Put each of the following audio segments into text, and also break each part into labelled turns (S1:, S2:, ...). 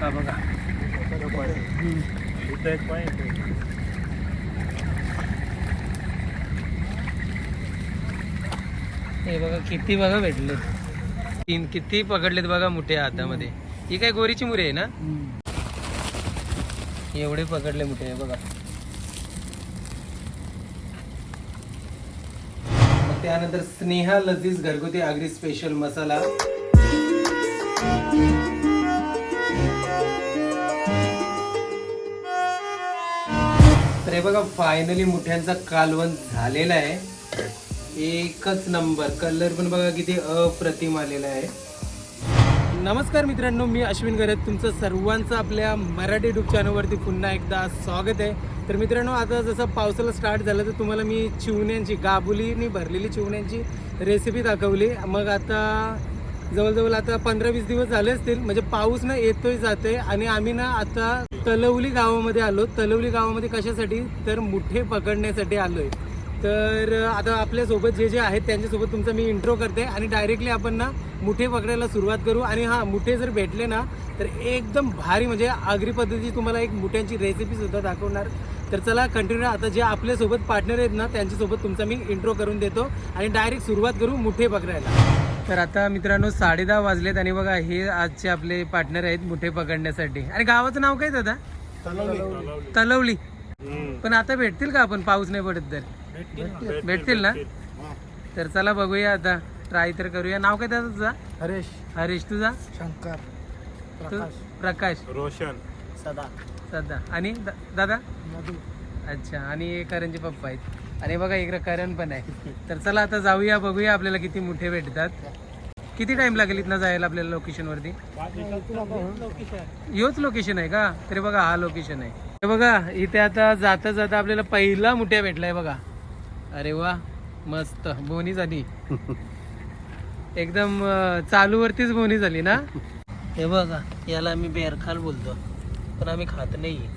S1: हा बघा.
S2: इथं एक पॉईंट
S1: हे बघा किती बघा भेटलेत. तीन किती पकडलेत बघा मुठे हातामध्ये. ही काय गोरीची मुरे आहे ना? एवढे पकडले मुठे बघा. त्यानंतर स्नेहा लजीज घरगुती आगरी स्पेशल मसाला. हे बघा फायनली मुठ्यांचा कालवण झालेला आहे. एकच नंबर कलर पण बघा किती अप्रतिम आलेला आहे. नमस्कार मित्रांनो मी अश्विन गरज. तुमचं सर्वांचं आपल्या मराठी युट्यूब चॅनलवरती पुन्हा एकदा स्वागत आहे. तर मित्रांनो आता जसं पावसाला स्टार्ट झालं तर तुम्हाला मी चिवण्यांची गाबुलीनी भरलेली चिवण्यांची रेसिपी दाखवली. मग आता जवळजवळ आता पंधरा वीस दिवस झाले असतील. म्हणजे पाऊस ना येतोय जाते आणि आम्ही ना आता तलवली गावामध्ये आलो. तलवली गावामध्ये कशासाठी? तर मुठे पकडण्यासाठी आलो आहे तर आता आपल्यासोबत जे जे आहेत त्यांच्यासोबत तुमचा मी इंट्रो करते आणि डायरेक्टली आपण ना मुठे पकडायला सुरुवात करू. आणि हा मुठे जर भेटले ना तर एकदम भारी म्हणजे आगरी पद्धतीची तुम्हाला एक मुठ्यांची रेसिपी सुद्धा दाखवणार. तर चला कंटिन्यू आता जे आपल्यासोबत पार्टनर आहेत ना त्यांच्यासोबत तुमचा मी इंट्रो करून देतो. आणि डायरेक्ट सुरुवात करू मुठे पकडायला. तर आता मित्रांनो साडे दहा वाजलेत आणि बघा हे आजचे आपले पार्टनर आहेत मुठे पकडण्यासाठी. आणि गावाचं नाव काय दादा? तलवली. पण आता भेटतील का आपण? पाऊस नाही पडत तर. भेटतील ना. तर चला बघूया आता. ट्राय तर करूया. नाव काय त्याचं तुझा?
S2: हरेश.
S1: हरीश तुझा?
S2: शंकर.
S1: तू? प्रकाश.
S2: रोशन. सदा.
S1: सध्या आणि दा- दादा?
S2: मधु.
S1: अच्छा. आणि करंजी पप्पा आहेत. आणि बघा इकडे करण पण आहे. तर चला आता जाऊया बघूया आपल्याला किती मोठे भेटतात. किती टाइम लागेल इथनं जायला आपल्याला लोकेशन वरती? ह्योच लोकेशन आहे का? तरी बघा हा लोकेशन आहे. हे बघा इथे आता जाता जाता आपल्याला पहिला मुठ्या भेटलाय बघा. अरे वा मस्त. बोनी झाली. एकदम अं, चालूवरतीच बोनी झाली ना? हे बघा याला आम्ही बेरखाल बोलतो. पण आम्ही खात नाही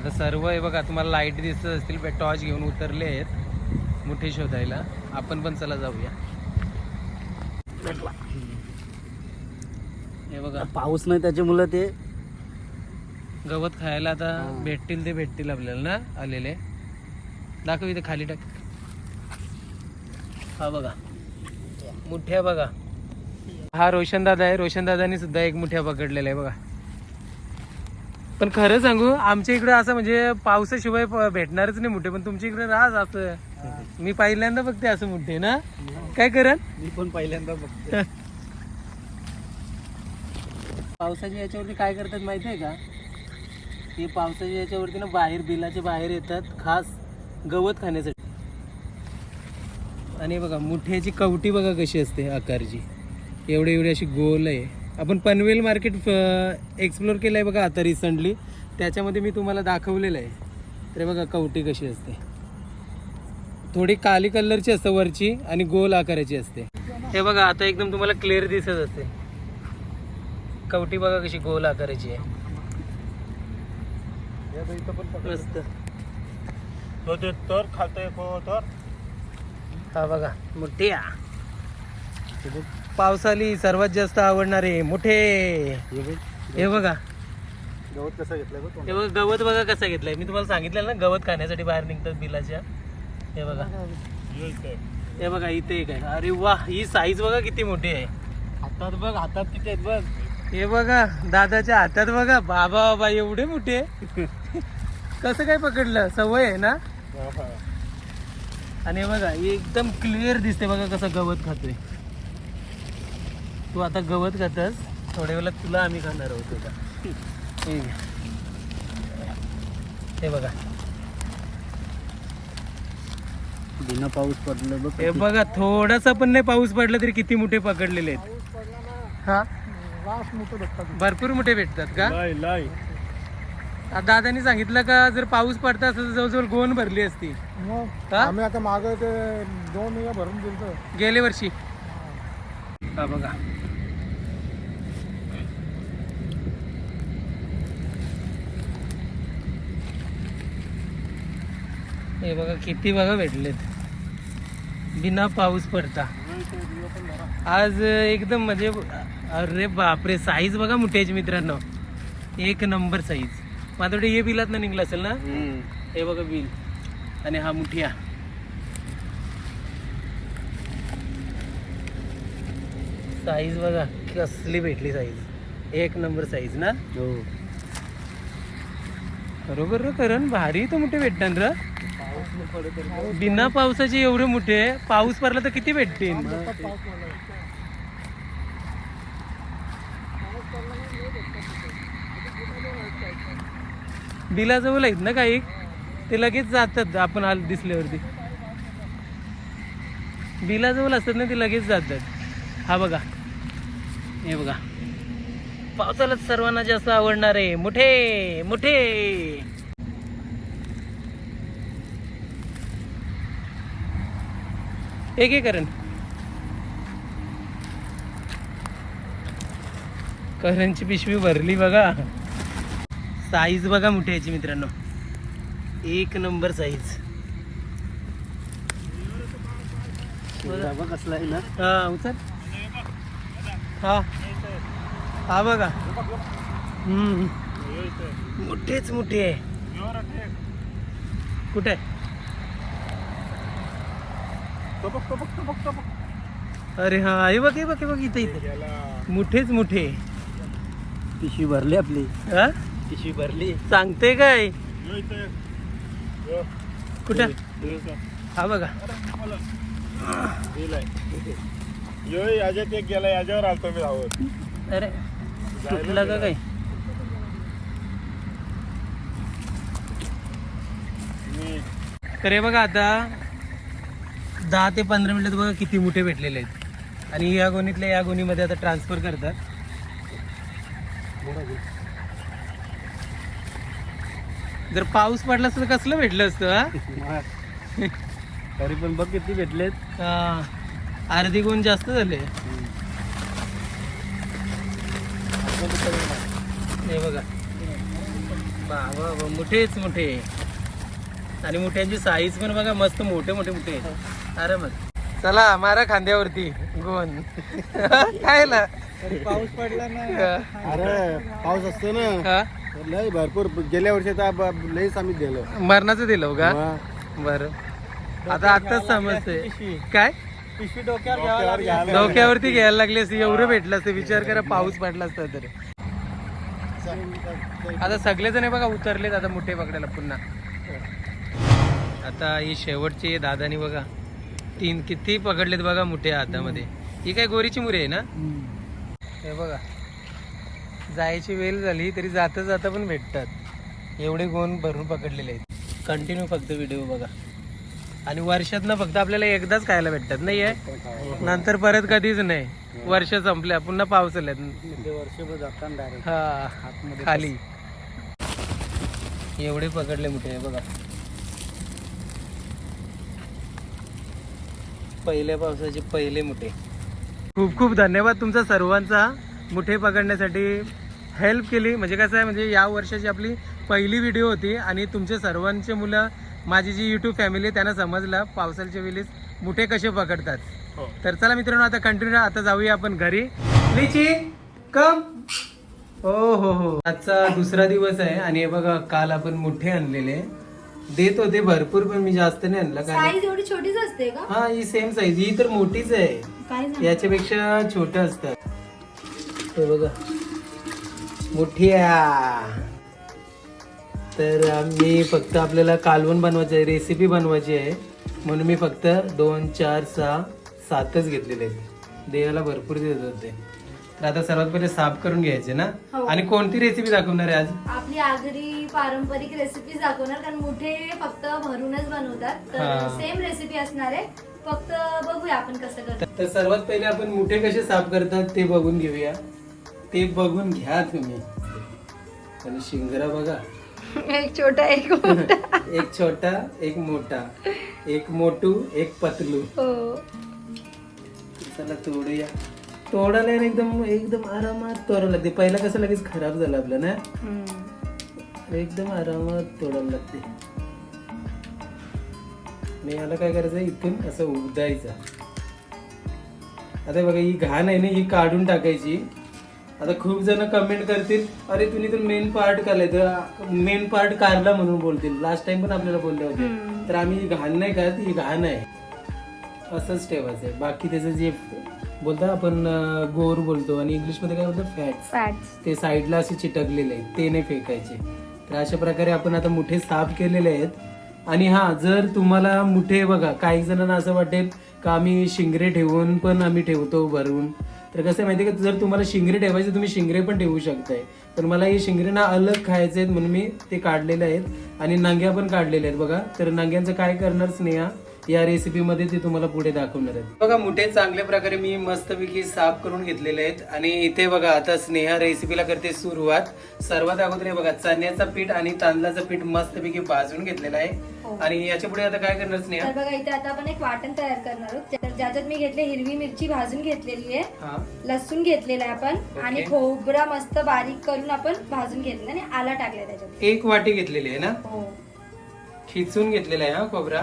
S1: आता सर्व हे बघा तुम्हाला लाइट दिसत असतील टॉर्च घेऊन उतरले आहेत. मुठे शोधायला. आपण पण चला जाऊया. हे बघा.
S2: पाऊस नाही त्याच्यामुळे ते
S1: गवत खायला आता. भेटतील ते भेटतील आपल्याला ना आलेले. दाखव इथे खाली टाक. हा बघा. मुठ्या बघा. हा रोशन दादा आहे. रोशन दादानी सुद्धा एक मुठ्या पकडलेला आहे बघा. पण खरं सांगू आमच्या इकडं असं म्हणजे पावसाशिवाय प- भेटणारच नाही मुठे पण तुमच्या इकडे राहत असं. मी पहिल्यांदा बघते असं मुठे ना? काय करण?
S2: मी पण पहिल्यांदा बघते.
S1: पावसाच्या याच्यावरती काय करतात माहिती आहे का? ते पावसाच्या याच्यावरती ना बाहेर बिलाच्या बाहेर येतात खास गवत खाण्यासाठी. आणि बघा मुठ्याची कवटी बघा कशी असते आकारची. एवढी एवढी अशी गोल आहे. आपण पनवेल मार्केट एक्सप्लोर केलं आहे बघा आता रिसंटली त्याच्यामध्ये मी तुम्हाला दाखवलेलं आहे. तर हे बघा कवटी कशी असते. थोडी काली कलरची असते वरची आणि गोल आकाराची असते. हे बघा आता एकदम तुम्हाला क्लिअर दिसत असते. कवटी बघा कशी गोल आकाराची आहे. मस्त.
S2: खालतोय तर
S1: हा बघा मोठे पावसाली सर्वात जास्त आवडणारे मोठे. हे बघा
S2: गवत. कसं घेतलं गं
S1: हे बघा गवत बघा कसं घेतलंय. मी तुम्हाला सांगितलं ना गवत खाण्यासाठी बाहेर निघतात बिलाच्या. हे बघा. हे बघा इथे एक आहे. अरे वा ही साईज बघा किती मोठी आहे.
S2: हातात बघ हातात किती आहेत बघ.
S1: हे बघा दादाच्या हातात बघा. बाबा बाबा एवढे मोठे. कसं काय पकडलं? सवय आहे ना? आणि हे बघा एकदम क्लिअर दिसते बघा कसं गवत खातोय. तू आता गवत खातस थोड्या वेळात तुला आम्ही खाणार आहोत आता हे. हे बघा.
S2: बिना पाऊस पडलं बघ
S1: हे बघा थोडासा पण नाही पाऊस पडला तरी किती मोठे पकडलेले आहेत. हा? भरपूर मोठे भेटतात का? दादानी सांगितलं का जर पाऊस पडता असता तर जवळजवळ गोन भरली असती. हा?
S2: आम्ही आता माग ते दोन भरून दिलतो.
S1: गेल्या वर्षी. हा बघा. हे बघा किती बघा भेटलेत. बिना पाऊस पडता. आज एकदम म्हणजे अरे बापरे साईज बघा मुठ्याची मित्रांनो. एक नंबर साईज माझ्याकडे हे बिलात ना निघलं असेल ना? हे बघा बिल. आणि हा मुठिया. साईज बघा कसली भेटली साईज एक नंबर साईज ना?
S2: हो.
S1: बरोबर र करण भारी तो मोठे भेटणार र. बिना पावसाचे एवढे मोठे पाऊस पडला तर किती भेटतील? बिला जवळ आहेत ना काही? ते लगेच जातात आपण आल दिसल्यावरती. बिला जवळ असतात ना ते लगेच जातात. हा बघा. हे बघा. पावसाला सर्वांना जास्त आवडणार आहे मोठे मोठे. एक एक करण करणची पिशवी भरली बघा. साईज बघा मोठ्याची मित्रांनो. एक नंबर साईज
S2: कसला आहे ना.
S1: हा उचल. हा. हा बघा. हम्म. मोठेच मोठे. आहे कुठे? अरे हा हे बघ हे बघ हे बघ इथे इथे. मोठेच मोठे.
S2: पिशवी भरली आपली.
S1: हा?
S2: पिशवी भरली.
S1: सांगते काय? कुठे? हा बघा.
S2: यो याच्यात एक गेला याच्यावर आलतो मी धावत.
S1: अरे कुठला का काय? तर हे बघा आता दहा ते पंधरा मिनिटात बघा किती मोठे भेटलेले आहेत. आणि या गोणीतल्या या गोणीमध्ये आता ट्रान्सफर करतात. जर पाऊस पडला असतं तर कसलं भेटलं असतं हा?
S2: तरी पण बघ किती भेटलेत.
S1: अर्धी गुण जास्त झाले. हे बघा. मोठेच मोठे. आणि मोठ्यांची साईज पण बघा मस्त मोठे मोठे मोठे. अरे मग. चला मारा खांद्यावरती. गोन काय ला
S2: पाऊस पडला ना. अरे पाऊस असतो ना.
S1: हा?
S2: लय भरपूर. गेल्या वर्षी तर लयच आम्ही दिलं.
S1: मरणाचं दिलं का? बर. आता आताच समजते काय?
S2: पिशवी डोक्यावर
S1: डोक्यावरती घ्यायला लागले असते एवढं भेटलं असतं विचार करा पाऊस पडला असता तर. आता सगळे जण बघा उतरलेत आता मोठे पकडायला पुन्हा. आता ही शेवटची दादानी बघा तीन किती पकडलेत बघा मोठे हातामध्ये. ही काय गोरीची मुरी आहे ना? हे बघा. जायची वेळ झाली तरी जाता जाता पण भेटतात. एवढे गोन भरून पकडलेले आहेत. कंटिन्यू फक्त व्हिडिओ बघा. आणि वर्षात ना फक्त आपल्याला एकदाच खायला भेटतात नाही आहे? नंतर परत कधीच नाही. वर्ष संपल्या पुन्हा
S2: वर्षभर जाताना डायरेक्ट
S1: हा खाली. एवढे पकडले मोठे बघा. पहिल्या पावसाचे पहिले मोठे. खूप खूप धन्यवाद तुमचा सर्वांचा मुठे पकडण्यासाठी. हेल्प केली. म्हणजे कसं आहे म्हणजे या वर्षाची आपली पहिली व्हिडिओ होती आणि तुमचे सर्वांचे मुलं माझी जी यूट्यूब फॅमिली आहे त्यांना समजलं पावसाळ्याच्या वेळेस मुठे कसे पकडतात.
S2: हो.
S1: तर चला मित्रांनो आता कंटिन्यू आता जाऊया आपण घरी. लिची कम हो हो हो. आजचा दुसरा दिवस आहे आणि हे बघा काल आपण मोठे आणलेले. देत होते भरपूर पण मी जास्त नाही आणला कारण
S3: साईज एवढी छोटीच असते का?
S1: हा ही सेम साईज ही तर मोठीच आहे.
S3: काय?
S1: याच्यापेक्षा छोट असतात हे बघा. मोठ्या. तर मी फक्त आपल्याला कालवण बनवायचं आहे रेसिपी बनवायची आहे. म्हणून मी फक्त दोन चार सहा सातच घेतलेले आहेत. देवाला भरपूर देत होते. तर आता सर्वात पहिले साफ करून घ्यायचे ना?
S3: हो.
S1: आणि कोणती रेसिपी दाखवणार आहे आज?
S3: आपली आगरी पारंपरिक रेसिपी दाखवणार कारण मोठे फक्त भरूनच बनवतात.
S1: हा.
S3: सेम रेसिपी असणार आहे. फक्त बघूया आपण कसं करतो
S1: तर सर्वात पहिले आपण मुठे कसे साफ करतात ते बघून घेऊया. ते बघून घ्या तुम्ही. आणि शिंगरा बघा.
S3: एक छोटा एक
S1: एक छोटा एक मोठा. एक मोठू एक पतलू.
S3: हो.
S1: चला तोडूया. तोडायला एकदम एकदम आरामात तोडायला लागते. पहिला कसं लगेच खराब झालं आपलं ना? एकदम आरामात तोडायला लागते. मी याला काय करायचं इथून असं उदायचं. आता बघा ही घाण आहे ना ही काढून टाकायची. आता खूप जण कमेंट करतील अरे तुम्ही तर मेन पार्ट तर मेन पार्ट काढला म्हणून बोलतील. लास्ट टाइम पण आपल्याला बोलले होते. तर आम्ही घाण नाही करत ही घाण आहे. असंच ठेवायचं आहे. बाकी त्याचं जे बोलतो आपण गोर बोलतो आणि इंग्लिशमध्ये काय बोलतो फॅट्स
S3: फॅट्स
S1: ते साईडला असे चिटकलेले आहेत ते नाही फेकायचे. तर अशा प्रकारे आपण आता मुठे साफ केलेले आहेत. आणि हा जर तुम्हाला मुठे बघा काही जणांना असं वाटेल का आम्ही शिंगरे ठेवून पण आम्ही ठेवतो भरून तर कसं माहिती आहे का जर तुम्हाला शिंगरे ठेवायचे तुम्ही शिंगरे पण ठेवू शकताय. पण मला हे शिंगरे ना अलग खायचे आहेत म्हणून मी ते काढलेले आहेत. आणि नांग्या पण काढलेले आहेत बघा. तर नांग्यांचं काय करणार स्नेहा? या रेसिपी मध्ये ते तुम्हाला पुढे दाखवणार आहेत. बघा मुठे चांगल्या प्रकारे मी मस्तपैकी साफ करून घेतलेले आहेत. आणि इथे बघा आता स्नेहा रेसिपीला करते सुरुवात. सर्वात अगोदर हे बघा चण्याचं पीठ आणि तांदळाचं पीठ मस्तपैकी भाजून घेतलेलं
S3: हो.
S1: आहे आणि याच्यापुढे आता काय करणार स्नेहा?
S3: तर बघा इथे आता आपण एक वाटण तयार करणार आहोत. ज्या- ज्याच्यात मी घेतले हिरवी मिरची भाजून घेतलेली आहे.
S1: हा.
S3: लसूण घेतलेला आहे आपण. आणि खोबरा मस्त बारीक करून आपण भाजून घेतलेला आणि आला टाकलाय त्याच्यात.
S1: एक वाटी घेतलेली आहे ना?
S3: हो.
S1: खिचून घेतलेला आहे हा खोबरा.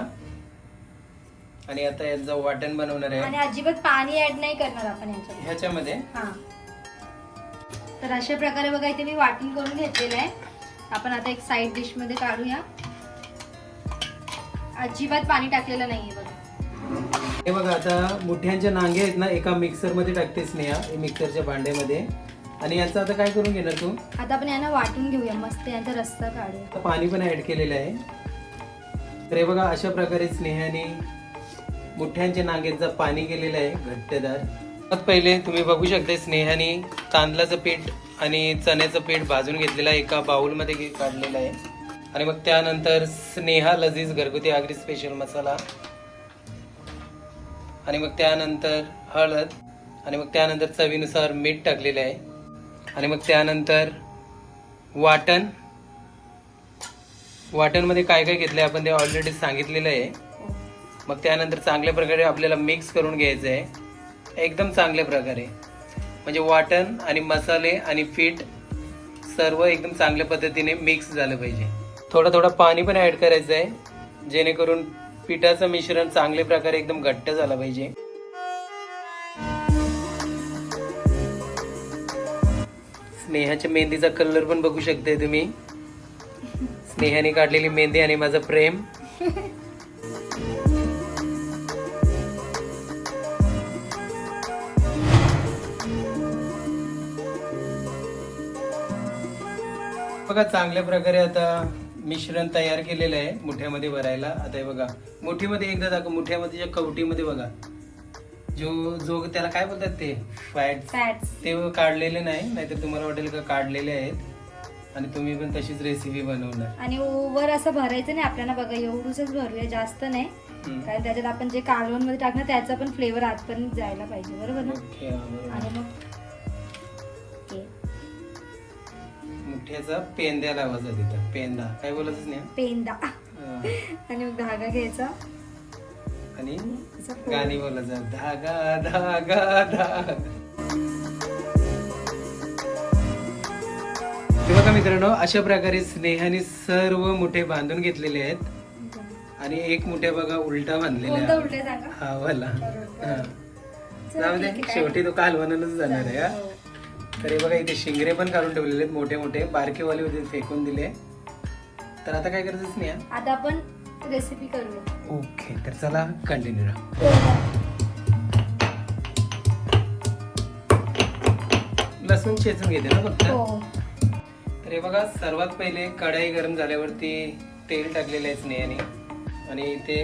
S1: आणि आता याचं वाटण बनवणार आहे.
S3: आणि अजिबात पाणी ऍड नाही करणार आपण याच्यात.
S1: ह्याच्यामध्ये?
S3: हा. तर अशा प्रकारे बघा इथे मी वाटण करून घेतलेलं आहे. आपण आता एक साईड डिशमध्ये काढूया. अजिबात पाणी टाकलेलं नाहीये बघा.
S1: हे बघा आता मुठ्यांच्या नांगे आहेत ना एका मिक्सरमध्ये टाकते स्नेहा मिक्सरच्या भांड्यामध्ये. आणि याचं आता काय करून घेणार तू?
S3: आता आपण यांना वाटून घेऊया मस्त यांचा रस्ता काढूया.
S1: आता पाणी पण ऍड केलेलं आहे. तर हे बघा अशा प्रकारे स्नेहाने मुठ्यांच्या नांग्यांचं पाणी गेलेलं आहे घट्टदार. सर्वात पहिले तुम्ही बघू शकता स्नेहाने तांदळाचं पीठ आणि चण्याचं पीठ भाजून घेतलेलं आहे एका बाउलमध्ये काढलेलं आहे. आणि मग त्यानंतर स्नेहा लजीज घरगुती आगरी स्पेशल मसाला. आणि मग त्यानंतर हळद. आणि मग त्यानंतर चवीनुसार मीठ टाकलेलं आहे. आणि मग त्यानंतर वाटण. वाटणमध्ये काय काय घेतलं आहे आपण ते ऑलरेडी सांगितलेलं आहे. मग त्यानंतर चांगल्या प्रकारे आपल्याला मिक्स करून घ्यायचं आहे एकदम चांगल्या प्रकारे. म्हणजे वाटण आणि मसाले आणि पीठ सर्व एकदम चांगल्या पद्धतीने मिक्स झालं पाहिजे. थोडं थोडं पाणी पण ॲड करायचं आहे जेणेकरून पिठाचं मिश्रण चांगल्या प्रकारे एकदम घट्ट झालं पाहिजे. स्नेहाच्या मेहंदीचा कलर पण बघू शकताय तुम्ही. स्नेहाने काढलेली मेहंदी आणि माझं प्रेम. बघा चांगल्या प्रकारे आता मिश्रण तयार केलेलं आहे मुठ्यामध्ये भरायला. आता हे बघा मुठीमध्ये एकदा दाखव मुठ्यामध्ये ज्या कवटीमध्ये बघा. जो जो त्याला काय बोलतात ते? फॅट
S3: फॅट्स
S1: ते काढलेले नाही नाहीतर तुम्हाला वाटेल का काढलेले आहेत. आणि तुम्ही पण तशीच रेसिपी बनवणार.
S3: आणि वर असं भरायचं नाही आपल्याला बघा एवढूसच भरूया जास्त नाही. कारण त्याच्यात आपण जे कालवणमध्ये टाकणार त्याचा पण फ्लेवर आतपर्यंत जायला पाहिजे बरोबर ना. आणि मग
S1: मुठ्याचा पेंद्या लावायचा तिथं. पेंदा. काय बोलायचं नाही
S3: पेंदा.
S1: हा.
S3: आणि मग धागा घ्यायचा.
S1: आणि
S3: असं.
S1: गाणी बोलायचं. धागा धागा धागा. बघा मित्रांनो अशा प्रकारे स्नेहाने सर्व मुठे बांधून घेतलेले आहेत. आणि एक मुठ्या बघा उलटा बांधलेला
S3: कोणता
S1: आहे
S3: उलटे सांगा?
S1: हा वाला हा. जाऊ दे. शेवटी तो कालवणालाच जाणार आहे हा.
S3: हो.
S1: तर हे बघा इथे शिंगरे पण काढून ठेवलेले आहेत मोठे मोठे बारकेवाले होते फेकून दिले. तर आता काय करायचं स्नेहा?
S3: आता आपण रेसिपी करूया.
S1: ओके तर चला कंटिन्यू राहा. लसूण चेचून घेते ना फक्त?
S3: हो.
S1: तर हे बघा सर्वात पहिले कढाई गरम झाल्यावरती तेल टाकलेलं आहे स्नेहाने. आणि इथे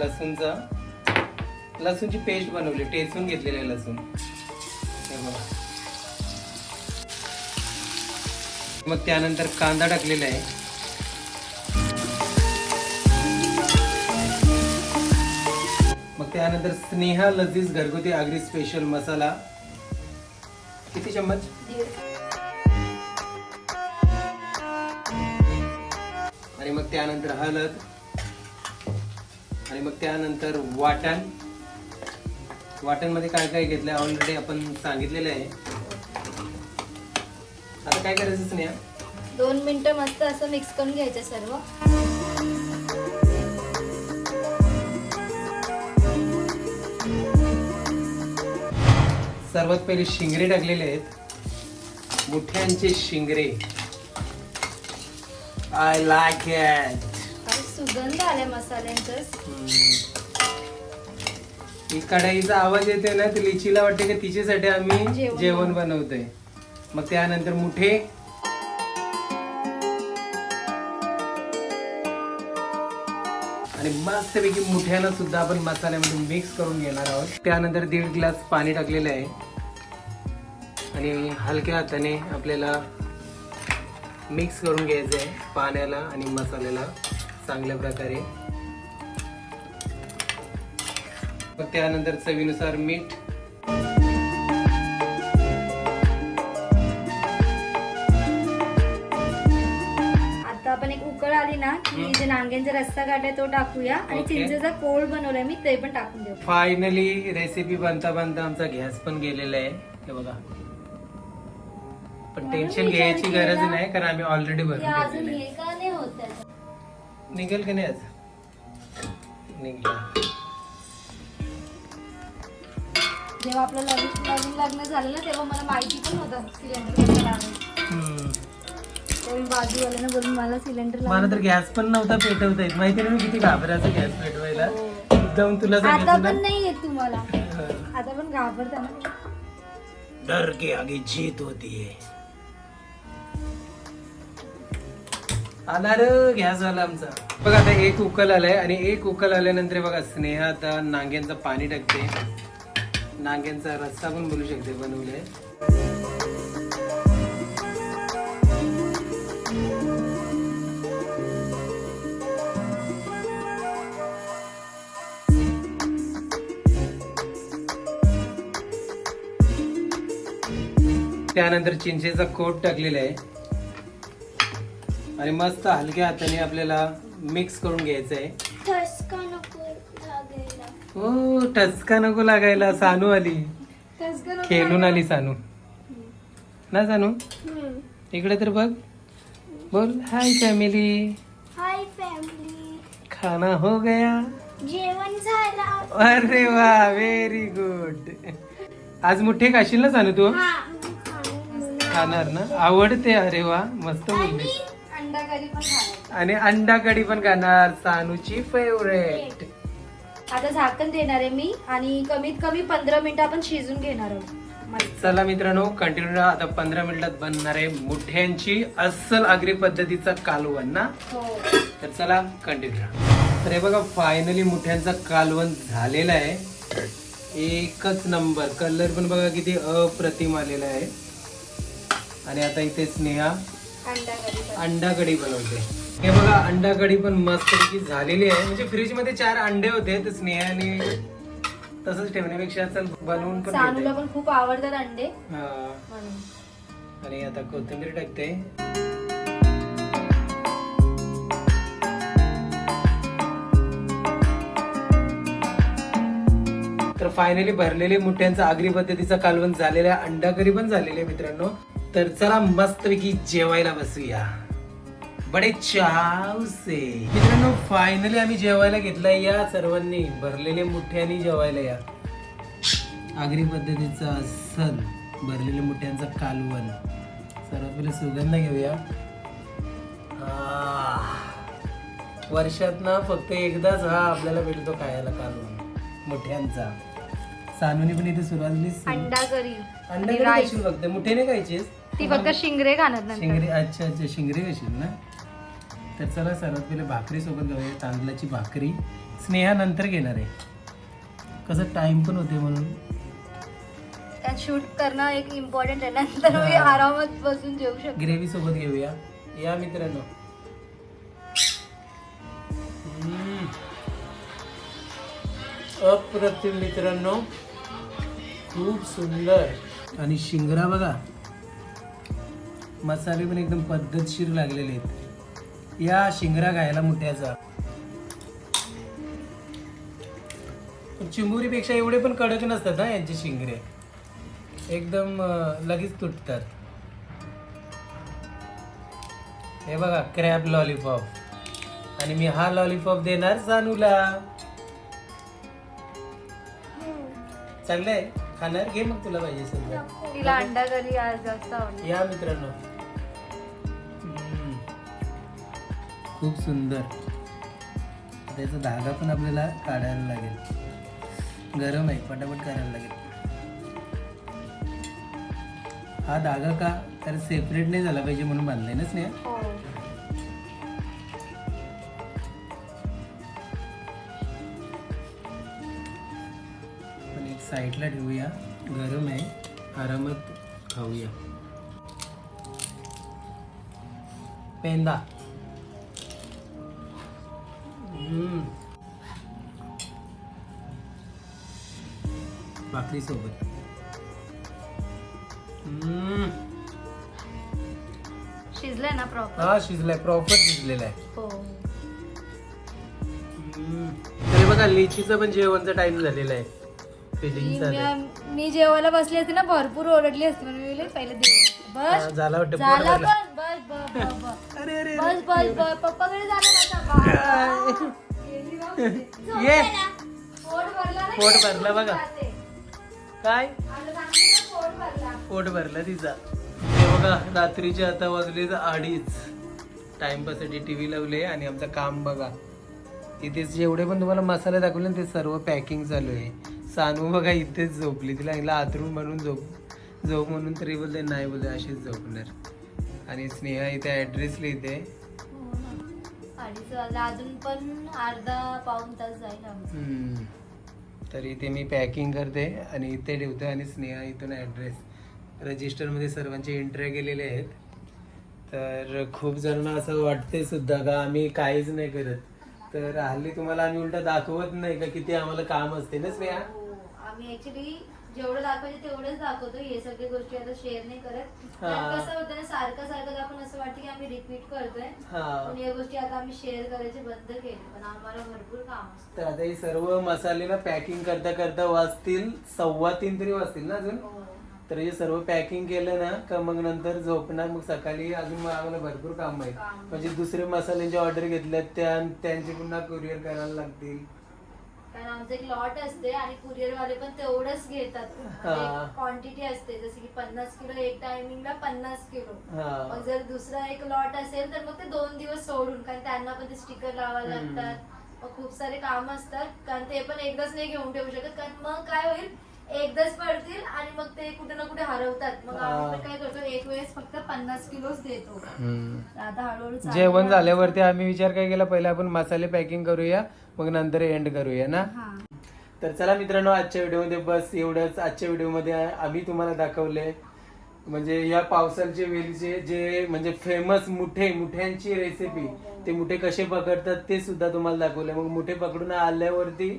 S1: लसूणचा लसूणची पेस्ट बनवली टेचून घेतलेलं आहे लसूण. मग त्यानंतर कांदा टाकलेला आहे. मग त्यानंतर स्नेहा लजीज घरगुती आगरी स्पेशल मसाला. किती चम्मच? आणि मग त्यानंतर हळद. आणि मग त्यानंतर वाटण. वाटणमध्ये काय काय घेतलंय? ऑलरेडी आपण सांगितलेलं आहे. आता काय करायचं स्नेहा?
S3: दोन मिनिटं मस्त असं मिक्स करून घ्यायचं सर्व.
S1: सर्वात पहिले शिंगरे टाकलेले आहेत. मुठ्यांचे शिंगरे. आय लाईक इट
S3: सुगंध आलाय मसाल्यांचा.
S1: ही कढाईचा आवाज येते ना तर लिचीला वाटते की तिच्यासाठी आम्ही
S3: जेवण
S1: बनवतोय. मग त्यानंतर मुठे. आणि मस्तपैकी मुठ्यानं सुद्धा आपण मसाल्यामध्ये मिक्स करून घेणार आहोत. त्यानंतर दीड ग्लास पाणी टाकलेलं आहे. आणि हलक्या हाताने आपल्याला मिक्स करून घ्यायचं आहे पाण्याला आणि मसाल्याला चांगल्या प्रकारे. मग त्यानंतर चवीनुसार मीठ
S3: ना की जे नांग्यांचा रस्ता काढलाय तो टाकूया आणि. चिंचेचा कोळ बनवलाय मी ते पण टाकून देऊ.
S1: फायनली रेसिपी बनता बनता आमचा गॅस पण गेलेला आहे. हे बघा. पण
S3: म्हणून
S1: टेन्शन
S3: विचार
S1: घ्यायची गरज
S3: केला.
S1: नाही कारण आम्ही ऑलरेडी
S3: की
S1: भरून
S3: अजून
S1: घेतलेलं
S3: हे का नाही होत आहे?
S1: आहे निघेल की नाही आज? निघला.
S3: जेव्हा आपलं लग्न नवीन लग्न झालं ना तेव्हा मला माहिती पण होतं सिलेंडर कसं लावायचं
S1: हम्म.
S3: बाजूवाल्यानं बोलून मला सिलेंडर
S1: मला तर गॅस पण नव्हता पेटवता येत. माहिती नाही मी किती घाबरायचं गॅस पेटवायला? एकदम तुला
S3: आता
S1: सांगितलं
S3: पण
S1: ना
S3: नाही येत तुम्हाला.
S1: हा.
S3: आता पण घाबरता ना.
S1: डर के आगे जीत होती है. आला रे गॅस झाला आमचा. बघा आता एक उकल आलाय आणि एक उकल आल्यानंतर बघा स्नेहा आता नांग्यांचं पाणी टाकते. नांग्यांचा रस्सा पण बोलू शकते बनवलाय. त्यानंतर चिंचेचा कोट टाकलेला आहे. आणि मस्त हलक्या हाताने आपल्याला मिक्स करून घ्यायचं आहे
S3: ठसका नको लागायला.
S1: हो टचका नको लागायला सानू आली. खेळून आली सानू. ना सानू? इकडे तर बघ. बोल हाय फॅमिली
S3: हाय फॅमिली
S1: खाना हो गया.
S3: जेवण झालं.
S1: अरे वा व्हेरी गुड आज मुठे खाशील ना सानू तू? खाणार ना? आवडते अरे वा. मस्त बोलली
S3: अंडा करी पण खाणार.
S1: आणि अंडा कढी पण खाणार. सानूची फेवरेट
S3: आता झाकण देणार आहे मी आणि कमीत कमी पंधरा मिनिटं आपण शिजून घेणार आहोत. मस्त.
S1: चला मित्रांनो कंटिन्यू आता पंधरा मिनिटात बनणार आहे मुठ्यांची अस्सल आगरी पद्धतीचा कालवण ना?
S3: हो.
S1: तर चला कंटिन्यू तर हे बघा फायनली मुठ्यांचा कालवण झालेला आहे. एकच नंबर कलर पण बघा किती अप्रतिम आलेला आहे. आणि आता इथे स्नेहा
S3: अंडा
S1: कढी बनवते. हे बघा अंडा कढी पण मस्तपैकी झालेली आहे. म्हणजे फ्रीजमध्ये चार अंडे होते तर स्नेहाने तसंच ठेवण्यापेक्षा चल बनवून पण
S3: सानूला
S1: घेते.
S3: पण खूप आवडतात अंडे.
S1: हा. आणि आता कोथिंबीर टाकते. तर फायनली भरलेले मुठ्यांचा आगरी पद्धतीचा कालवण झालेला आहे. अंडा करी पण झालेले आहे मित्रांनो. तर चला मस्तपैकी जेवायला बसूया. बडे चाव से. मित्रांनो फायनली आम्ही जेवायला घेतलाय. या सर्वांनी भरलेले मुठ्यांनी जेवायला या. आगरी पद्धतीचा सण भरलेल्या मुठ्यांचा कालवण. सर्वात पहिले सुगंध घेऊया. वर्षात ना फक्त एकदाच हा आपल्याला भेटतो खायला कालवण मोठ्यांचा. सानूने पण इथे सुरुवातली
S3: अंडा करी.
S1: अंडा करी फक्त मुठे नाही खायचीस?
S3: ती फक्त शिंगरे खाणार नंतर.
S1: शिंगरी अच्छा अच्छा शिंगरी खाशील ना? तर चला सर्वात पहिले भाकरी सोबत घेऊया तांदळाची भाकरी. स्नेहा नंतर घेणार आहे. कसं टाइम पण होते म्हणून.
S3: त्यात शूट करणं एक इम्पॉर्टंट आहे. नंतर मी आरामात बसून जेवू शकते.
S1: ग्रेव्ही सोबत घेऊया. या मित्रांनो. हम्म. अप्रतिम मित्रांनो. खूप सुंदर. आणि शिंगरा बघा. मसाले पण एकदम पद्धतशीर लागलेले आहेत. या शिंगरा खायला मुठ्याचा चिंबुरीपेक्षा एवढे पण कडक नसतात ना यांचे शिंगरे. एकदम लगेच तुटतात. हे बघा क्रॅब लॉलीपॉप. आणि मी हा लॉलीपॉप देणार सानूला. चांगलंय. खाणार? घे मग तुला पाहिजे.
S3: तिला अंडा करी आज जास्त
S1: या मित्रांनो. खूप सुंदर. त्याचा धागा पण आपल्याला काढायला लागेल. गरम आहे पटापट करायला लागेल. हा धागा का? तर सेपरेट नाही झाला पाहिजे म्हणून बांधलाय ना स्नेहा?
S3: हो.
S1: पण एक साईडला ठेवूया. गरम आहे. आरामात खाऊया. पेंदा. भाकरी सोबत हम्म.
S3: शिजलंय ना प्रॉपर
S1: हा शिजलाय. प्रॉपर शिजलेला आहे
S3: हो.
S1: तरी बघा लिचीचं पण जेवणचा टाइम झालेला आहे.
S3: मी-
S1: फिलिंगचा
S3: मी- मी जेवायला बसली असते ना भरपूर ओरडली असते म्हणून मी बोलले, पहिले दे. बस
S1: झाला वाटतं पोट
S3: झाला
S1: भरलं.
S3: पण.
S1: अरे अरे
S3: बस बस बस. पप्पाकडे कुठे.
S1: ये.
S3: पोट भरला
S1: बघा. काय?
S3: पोट भरला.
S1: तिचा. हे बघा रात्रीचे आता वाजले अडीच. टाइमपाससाठी टी व्ही लावले आणि आमचं काम बघा. इथे जेवढे पण तुम्हाला मसाले दाखवले ना ते सर्व पॅकिंग चालू आहे. सानू बघा इथेच झोपली. तिला हिला आतरून म्हणून झोप झोप म्हणून तरी बोलते नाही बोलते अशीच झोपणार. आणि स्नेहा इथे ॲड्रेस लिहिते.
S3: हो ना. अडीच वाजले. अजून पण अर्धा पाऊन तास जाईल आमचं.
S1: हम्म. तर इथे मी पॅकिंग करते आणि इथे ठेवते आणि स्नेहा इथून ॲड्रेस रजिस्टरमध्ये सर्वांचे एंट्री केलेले आहेत. तर खूप जणांना असं वाटते सुद्धा का आम्ही काहीच नाही करत. तर हल्ली तुम्हाला आम्ही उलट दाखवत नाही का किती आम्हाला काम असते ना स्नेहा?
S3: हो, आम्ही ऍक्च्युली जेवढं दाखवायचे तेवढंच दाखवतो. हे सगळ्या गोष्टी आता शेअर नाही करत.
S1: हा.
S3: कसं होतं ना सारखं सारखं आपण असं वाटतं की आम्ही रिपीट करतोय.
S1: हा.
S3: पण या गोष्टी आता आम्ही शेअर करायचे बंद केले. पण आम्हाला भरपूर काम असतं.
S1: तर आता हे सर्व मसाले ना पॅकिंग करता करता वाजतील सव्वा तीन तरी वाजतील ना अजून?
S3: हो.
S1: तर हे सर्व पॅकिंग केलं ना का मग नंतर झोपणार मग सकाळी अजून मग आम्हाला भरपूर काम
S3: काम.
S1: म्हणजे दुसरे मसाल्यांची ऑर्डर घेतल्यात त्या त्यांची पुन्हा कुरिअर करायला लागतील.
S3: कारण आमचं एक लॉट असते आणि कुरिअर वाले पण तेवढंच घेतात.
S1: हा.
S3: क्वांटिटी असते जसं की पन्नास किलो एक टायमिंगला पन्नास किलो. मग जर दुसरा एक लॉट असेल तर मग ते दोन दिवस सोडून कारण त्यांना पण ते स्टिकर
S1: हम्म.
S3: लागतात. मग खूप सारे काम असतात कारण ते पण एकदाच नाही घेऊन ठेवू शकत कारण मग काय होईल? एकदाच पडतील आणि मग ते कुठे ना कुठे हरवतात. मग आम्ही पण काय करतो एक वेळेस फक्त पन्नास किलोच देतो. तर आता हळूहळू चालू
S1: जेवण
S3: आहे.
S1: झाल्यावरती आम्ही विचार काय केला पहिला आपण मसाले पॅकिंग करूया मग नंतर एंड करूया ना?
S3: हा.
S1: तर चला मित्रांनो आजच्या व्हिडिओमध्ये बस एवढंच. आजच्या व्हिडिओमध्ये आम्ही तुम्हाला दाखवले म्हणजे या पावसाळच्या वेलीचे जे म्हणजे फेमस मुठे मुठ्यांची रेसिपी ते मुठे कसे पकडतात ते सुद्धा तुम्हाला दाखवले. मग मुठे पकडून आल्यावरती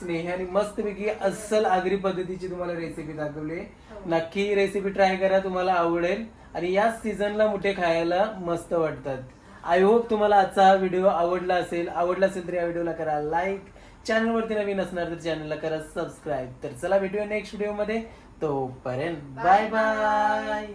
S1: स्नेहाने मस्तपैकी अस्सल आगरी पद्धतीची तुम्हाला रेसिपी दाखवली. नक्की ही रेसिपी ट्राय करा तुम्हाला आवडेल. आणि याच सीझनला मुठे खायला मस्त वाटतात. आय होप तुम्हाला आजचा हा व्हिडिओ आवडला असेल. आवडला असेल तर या व्हिडिओला करा लाईक चॅनलवरती नवीन असणार तर चॅनलला करा सबस्क्राईब तर चला भेटूया नेक्स्ट व्हिडिओमध्ये तोपर्यंत बाय बाय